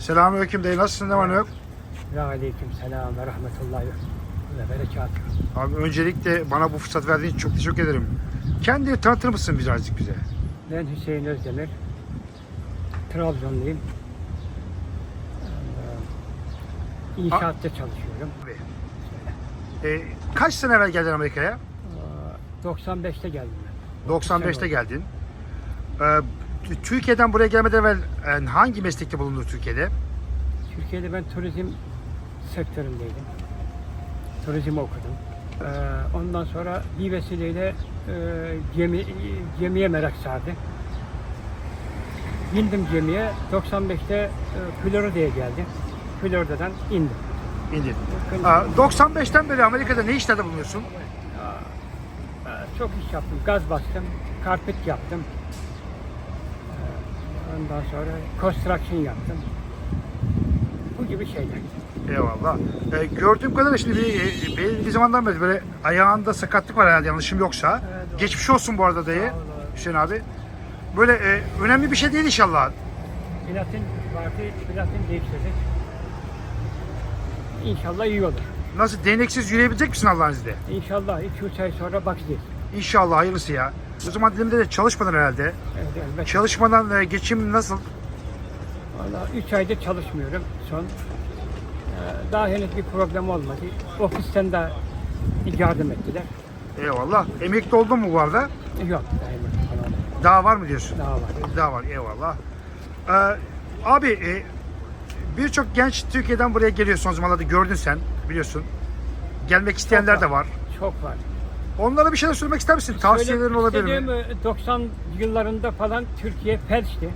Selamünaleyküm dayı nasılsın ne var ne yok? Ve aleyküm selam ve rahmetullahi ve berekatuhu. Abi öncelikle bana bu fırsat verdiğin için çok teşekkür ederim. Kendini tanıtır mısın birazcık bize? Ben Hüseyin Özdemir. Trabzonluyum. Ee, İnşaatta çalışıyorum. Abi. Ee, kaç sene evvel geldin Amerika'ya? Ee, 95'te geldim ben. 95'te sene geldin. Ee, Türkiye'den buraya gelmeden evvel e, hangi meslekte bulundun Türkiye'de? Türkiye'de ben turizm sektöründeydim. Turizm okudum. Ee, ondan sonra bir vesileyle e, gemi, gemiye merak sardı. Bindim gemiye. 95'te e, Florida'ya geldim. Florida'dan indim. İndin. Aa, 95'ten beri Amerika'da ne işlerde bulunuyorsun? Ee, Çok iş yaptım. Gaz bastım. Karpet yaptım. Ondan sonra construction yaptım. Bu gibi şeyler. Eyvallah. Ee, gördüğüm kadarıyla şimdi bir, e, belli bir zamandan beri böyle ayağında sakatlık var herhalde yanlışım yoksa. Evet. Geçmiş olsun bu arada dayı. Hüseyin abi. Böyle e, önemli bir şey değil inşallah. Platin vardı. Platin değiştirdik. İnşallah iyi olur. Nasıl değneksiz yürüyebilecek misin Allah'ın izniyle? İnşallah 2-3 ay sonra bakacağız. İnşallah hayırlısı ya. O zaman dilimde de çalışmadın herhalde. Evet, evet. Çalışmadan e, geçim nasıl? Valla 3 aydır çalışmıyorum son. Ee, Daha henüz bir problem olmadı. Ofisten de yardım ettiler. Eyvallah. Emekli oldun mu bu arada? Yok, falan. Daha var mı diyorsun? Daha var. Daha var. Eyvallah. Ee, abi e, birçok genç Türkiye'den buraya geliyor son zamanlarda gördün sen biliyorsun. Gelmek isteyenler de var. Çok var. Onlara bir şeyler söylemek ister misin? Tavsiyelerin Söyle- olabilir istediğim, mi? e, 90 yıllarında falan Türkiye felçti.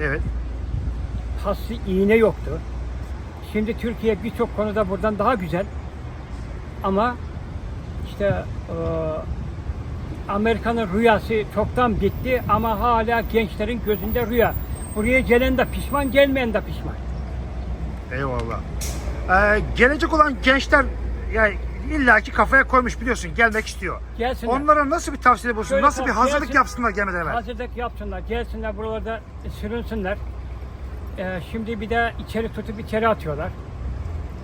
Evet. Paslı iğne yoktu. Şimdi Türkiye birçok konuda buradan daha güzel. Ama işte e, Amerika'nın rüyası çoktan bitti ama hala gençlerin gözünde rüya. Buraya gelen de pişman, gelmeyen de pişman. Eyvallah. Ee, gelecek olan gençler yani illaki kafaya koymuş biliyorsun gelmek istiyor. Gelsinler. Onlara nasıl bir tavsiye bulsun? Şöyle Nasıl bir bak, hazırlık yapsınlar gelmeden evvel? Hazırlık yapsınlar, gelsinler buralarda sürünsünler. Ee, şimdi bir de içeri tutup içeri atıyorlar.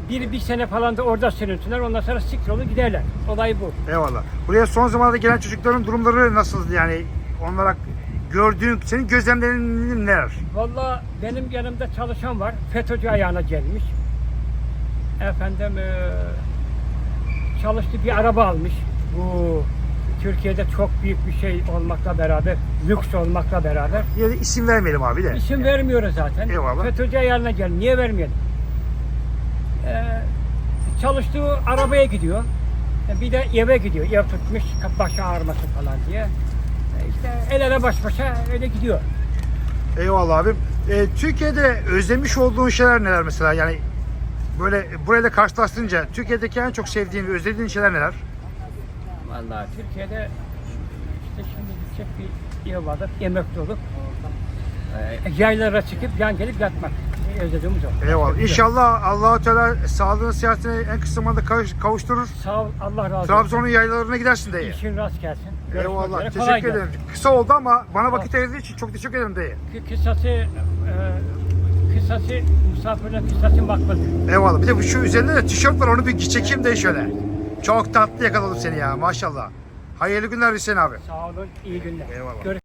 Bir, bir sene falan da orada sürünsünler, ondan sonra olur giderler. Olay bu. Eyvallah. Buraya son zamanlarda gelen çocukların durumları nasıl yani? Onlara gördüğün, senin gözlemlerin neler? Vallahi benim yanımda çalışan var, FETÖ'cü ayağına gelmiş. Efendim eee çalıştı bir araba almış. Bu Türkiye'de çok büyük bir şey olmakla beraber, lüks olmakla beraber. Yine de isim vermeyelim abi de. İsim vermiyoruz zaten. Eyvallah. FETÖ'cü ayarına gel. Niye vermeyelim? Ee, çalıştığı arabaya gidiyor. E, Bir de eve gidiyor. Ev tutmuş, başı ağrıması falan diye. E, İşte el ele baş başa öyle gidiyor. Eyvallah abim. Ee, Türkiye'de özlemiş olduğun şeyler neler mesela? Yani böyle burayla karşılaştırınca Türkiye'deki en çok sevdiğin ve özlediğin şeyler neler? Vallahi Türkiye'de işte şimdi gidecek bir ev vardı. Emekli olup e, yaylara çıkıp yan gelip yatmak. Özlediğimiz o. Eyvallah. İnşallah Allah Teala sağlığını sıhhatini en kısa zamanda kavuş- kavuşturur. Sağ ol. Allah razı olsun. Trabzon'un yaylalarına gidersin dayı. İşin rast gelsin. Görüşmek Eyvallah. üzere. Kolay Teşekkür gelsin. ederim. Kısa oldu ama bana vakit ayırdığı için çok teşekkür ederim dayı. Kı- Kısası, e, kısası, misafirin kısası makbuldür. Eyvallah. Bir de bu şu üzerinde de tişört var onu bir çekeyim de şöyle. Çok tatlı yakaladım seni ya maşallah. Hayırlı günler Hüseyin abi. Sağ olun, iyi günler. Eyvallah. Görüş-